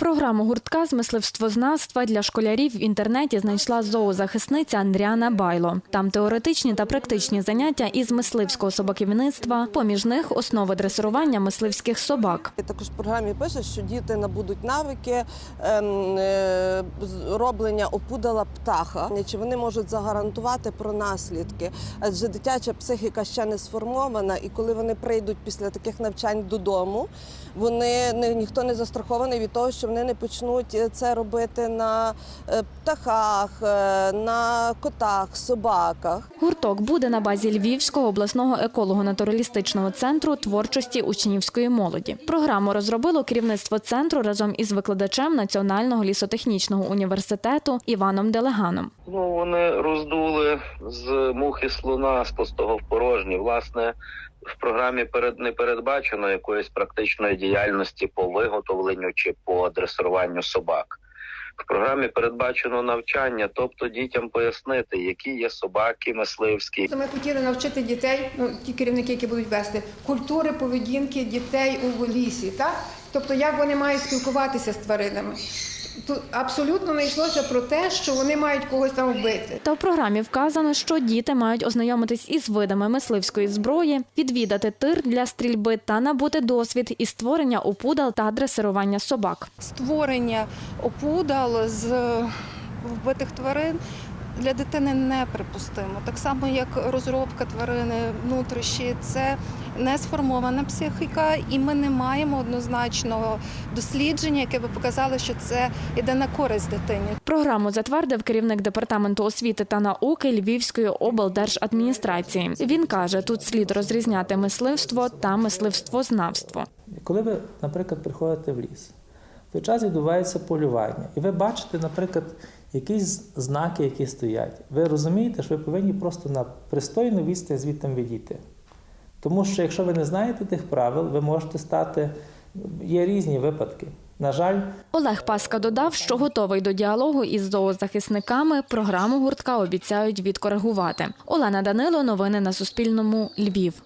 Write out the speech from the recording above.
Програму гуртка з мисливствознавства для школярів в інтернеті знайшла зоозахисниця Андріана Байло. Там теоретичні та практичні заняття із мисливського собаківництва, поміж них основи дресирування мисливських собак. Також в програмі пише, що діти набудуть навики ем, е, роблення опудала птаха. Чи вони можуть загарантувати про наслідки? Адже дитяча психіка ще не сформована, і коли вони прийдуть після таких навчань додому, вони не ніхто не застрахований від того, що вони не почнуть е, це робити на е, птахах, е, на котах, собаках. Гурток буде на базі Львівського обласного еколого-натуралістичного центру творчості учнівської молоді. Програму розробило керівництво центру разом із викладачем Національного лісотехнічного університету Іваном Делеганом. Ну, вони роздули з мухи слона з пустого в порожнє. Власне, в програмі перед не передбачено якоїсь практичної діяльності по виготовленню чи по дресируванню собак. В програмі передбачено навчання, тобто дітям пояснити, які є собаки мисливські, Ми хотіли навчити дітей, ну ті керівники, які будуть вести, культури поведінки дітей у лісі, так? Тобто, як вони мають спілкуватися з тваринами. Тут абсолютно не йшлося про те, що вони мають когось там вбити. Та в програмі вказано, що діти мають ознайомитись із видами мисливської зброї, відвідати тир для стрільби та набути досвід із створення опудал та дресирування собак. створення опудал з вбитих тварин для дитини неприпустимо. Так само, як розробка тварини внутрішні, це не сформована психіка, і ми не маємо однозначного дослідження, яке би показало, що це йде на користь дитині. Програму затвердив керівник департаменту освіти та науки Львівської облдержадміністрації. Він каже, тут слід розрізняти мисливство та мисливствознавство. Коли ви, наприклад, приходите в ліс, в той час відбувається полювання, і ви бачите, наприклад, якісь знаки, які стоять. Ви розумієте, що ви повинні просто на пристойну відстань звідти відійти. Тому що якщо ви не знаєте тих правил, ви можете стати. Є різні випадки. На жаль, Олег Паска додав, що готовий до діалогу із зоозахисниками. Програму гуртка обіцяють відкоригувати. Олена Данило. Новини на Суспільному. Львів.